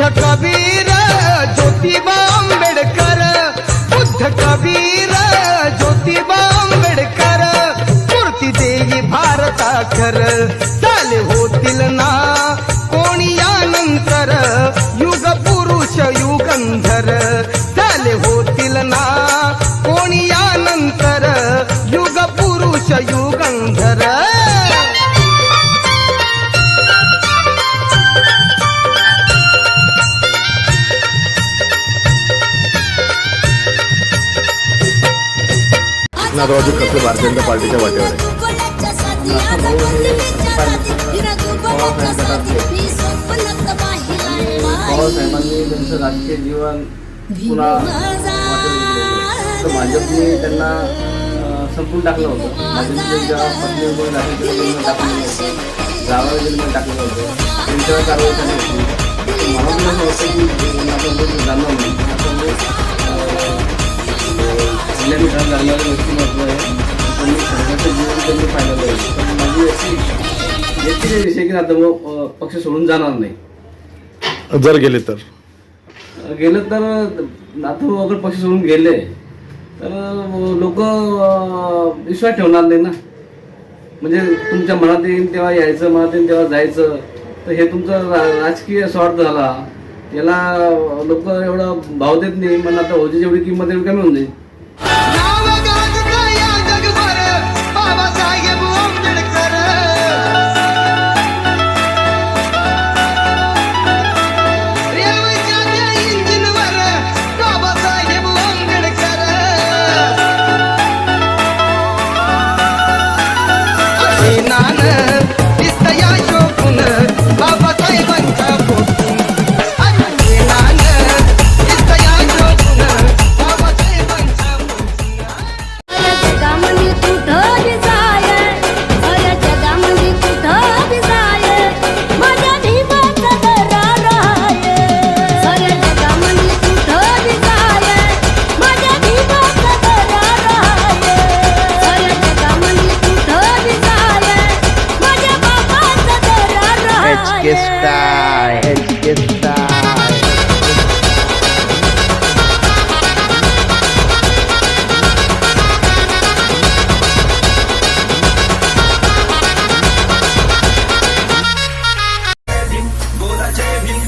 बुद्ध कबीर ज्योतिबा आंबेडकर. बुद्ध कबीर ज्योतिबा आंबेडकर. मूर्ती देई भारताखर. चाले होतील ना नागराजू खडसे भारतीय जनता पार्टीच्या वाटेवर आहे. त्यांचं राजकीय जीवन पुन्हा भाजपने त्यांना संपून टाकलं होतं. भाजपने जेव्हा पत्नी केलं टाकलं होतं. जावं जेलमध्ये टाकलं होतं. त्यांच्यावर कारवाई झाली होती. मला पण असं वाटतं की आपण जर जिल्ह्याने घर लागणारे व्यक्तिमत्व आहे. त्यांनी सरकारचं जीवन त्यांनी पाहिलेलं आहे पण माझी अशी व्यक्ती विषय की आता मग पक्ष सोडून जाणार नाही. जर गेले तर? गेलं तर आता अगर पक्ष सोडून गेले तर लोक विश्वास ठेवणार नाही ना. म्हणजे तुमच्या मनात येईल तेव्हा यायचं मनात येईल तेव्हा जायचं. तर हे तुमचं राजकीय स्वार्थ झाला. याला लोक एवढा भाव देत नाही मला आता ओझीची एवढी किंमत एवढी कमी होऊन जाईल.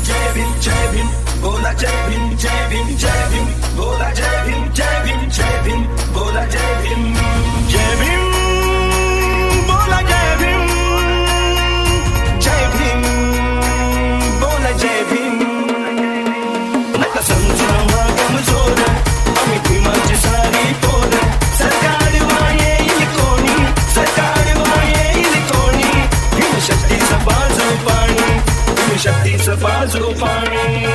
cebim cebim cebim Bu da cebim cebim cebim Bu da cebim cebim cebim Bu da cebim cebim शक्तीचं बाजू पाणी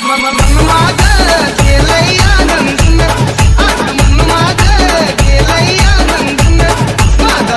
मन माझं केलंय आनंदन आता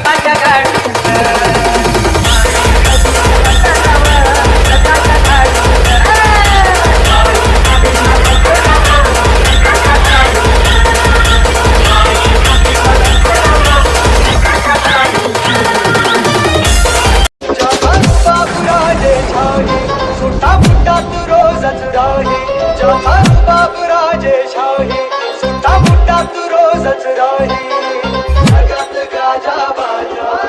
तातू रोजच राही. जगात गाजा बाजा.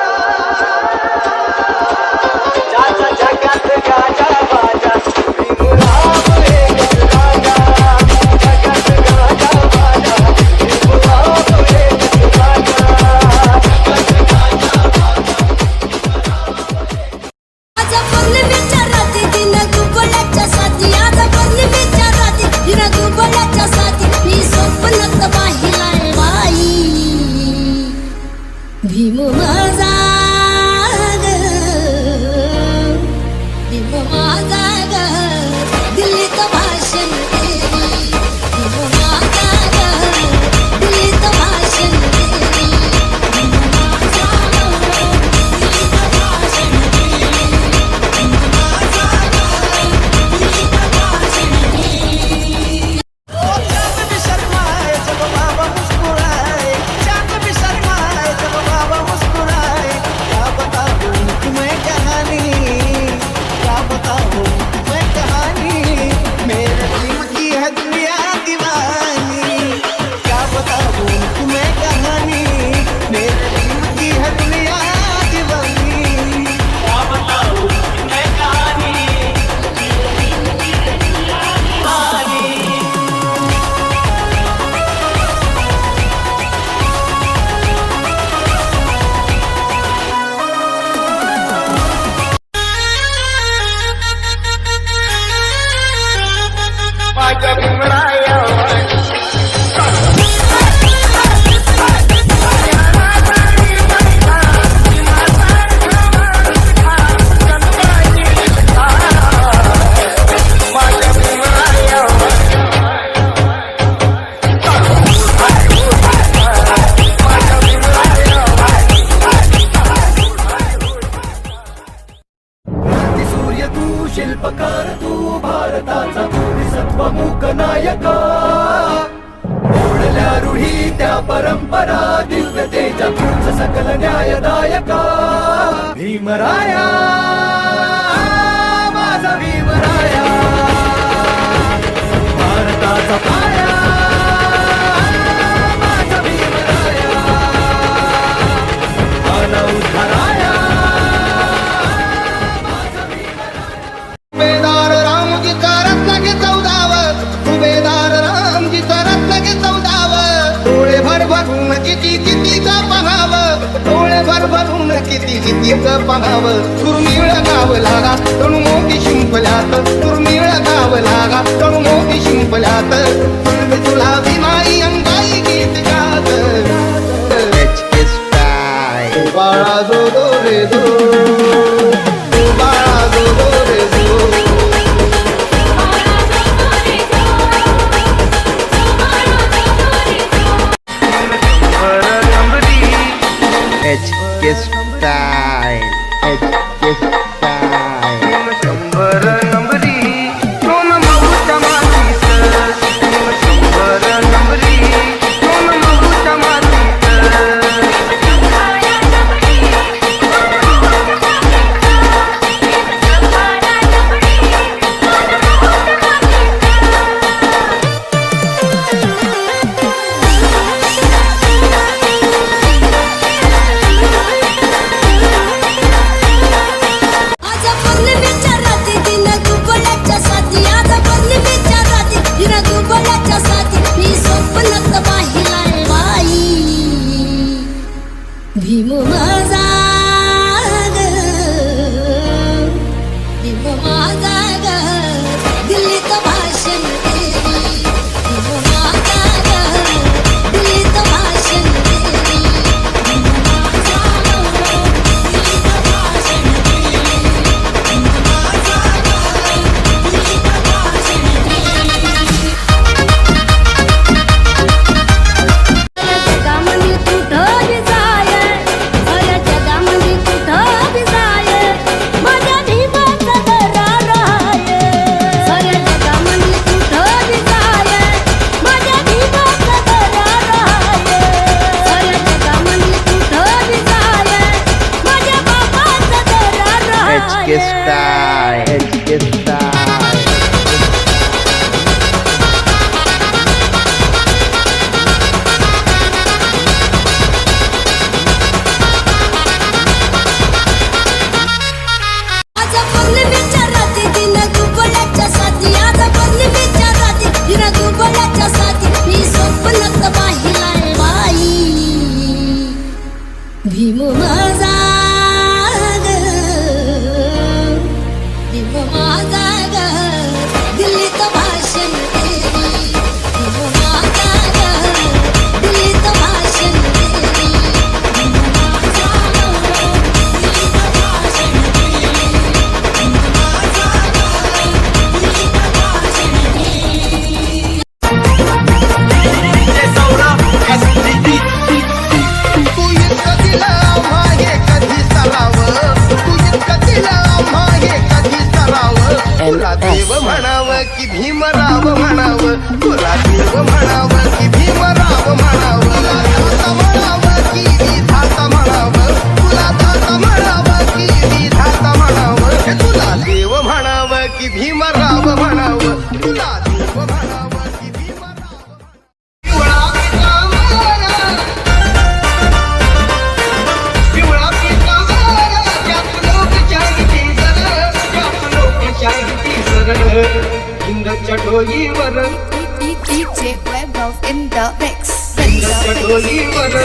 परंपरा दिव्य तेजा सकल न्यायदायका. भीमराया माझा भीमराया. भारताचा किती किती पाहाव तुर्मिळ गाव लागा. तणू मोती शिंपल्यात तुर्मिळ गाव लागा. तणू मोती शिंपल्यात. तुला विमाई अंगाई गीत गात. की भीमराव म्हणावं तुला देव म्हणावं की भीमराव म्हणावं दाता तुला देव म्हणावं की भीमराव म्हणावं तुला देव म्हणावं. की चढ़ोई वर DJ Webov in the mix. Charhoi वर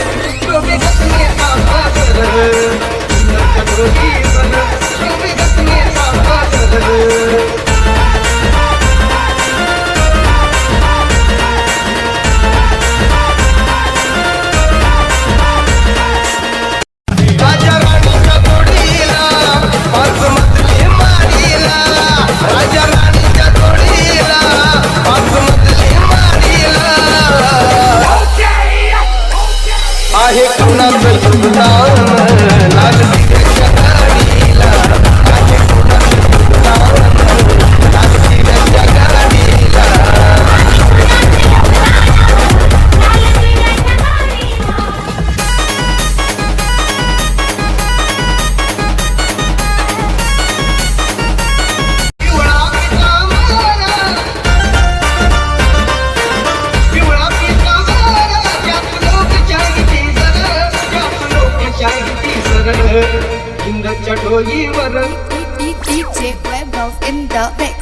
तो मैं अपने आवा कर चढ़ोई वर तो मैं अपने आवा कर கடோயி வரல் DJ Webov in the mix.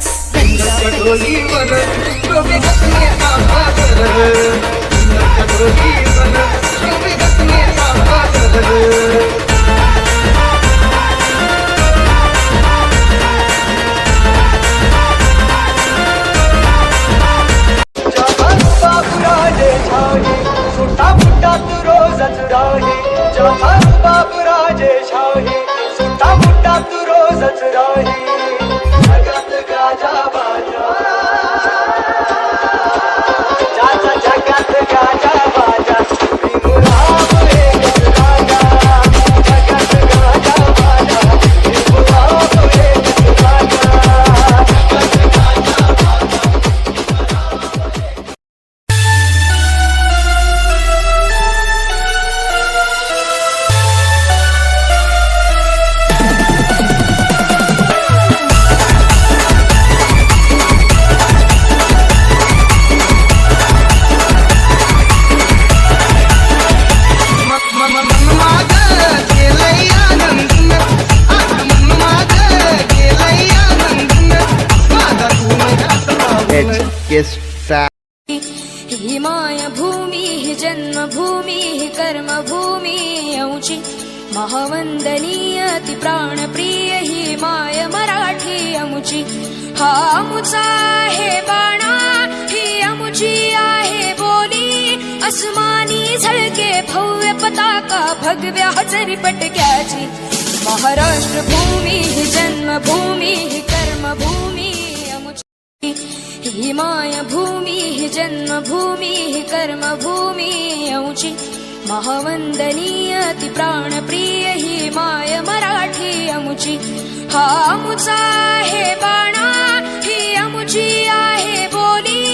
கடோயி வரல் பிரபேகத்திலே ஆபாதரல் கடோயி வரல் பிரபேகத்திலே ஆபாதரல் जन्मभूमी ही कर्मभूमी औची महावंदनीय ती प्राणप्रिय ही माय मराठी अमुची हा अमुचा आहे बाणा ही अमुची आहे बोली। अस्मानी झळके भव्य पताका भगव्या हजरी पटक्याची। महाराष्ट्र भूमी ही जन्मभूमी ही कर्मभूमी अमुची ही मायभूमी ही जन्मभूमी ही कर्मभूमी औची महावंदनीय ती प्राणप्रिय ही माय मराठी अमुची हा अमुचा आहे बाणा ही अमुची आहे बोली.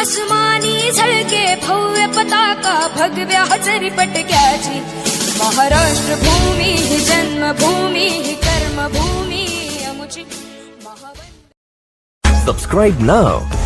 अस्मानी झळके भव्य पताका भगव्या हजरी पटक्याची. महाराष्ट्र भूमी ही जन्मभूमी ही कर्मभूमी अमुची महावंदनीय Subscribe now.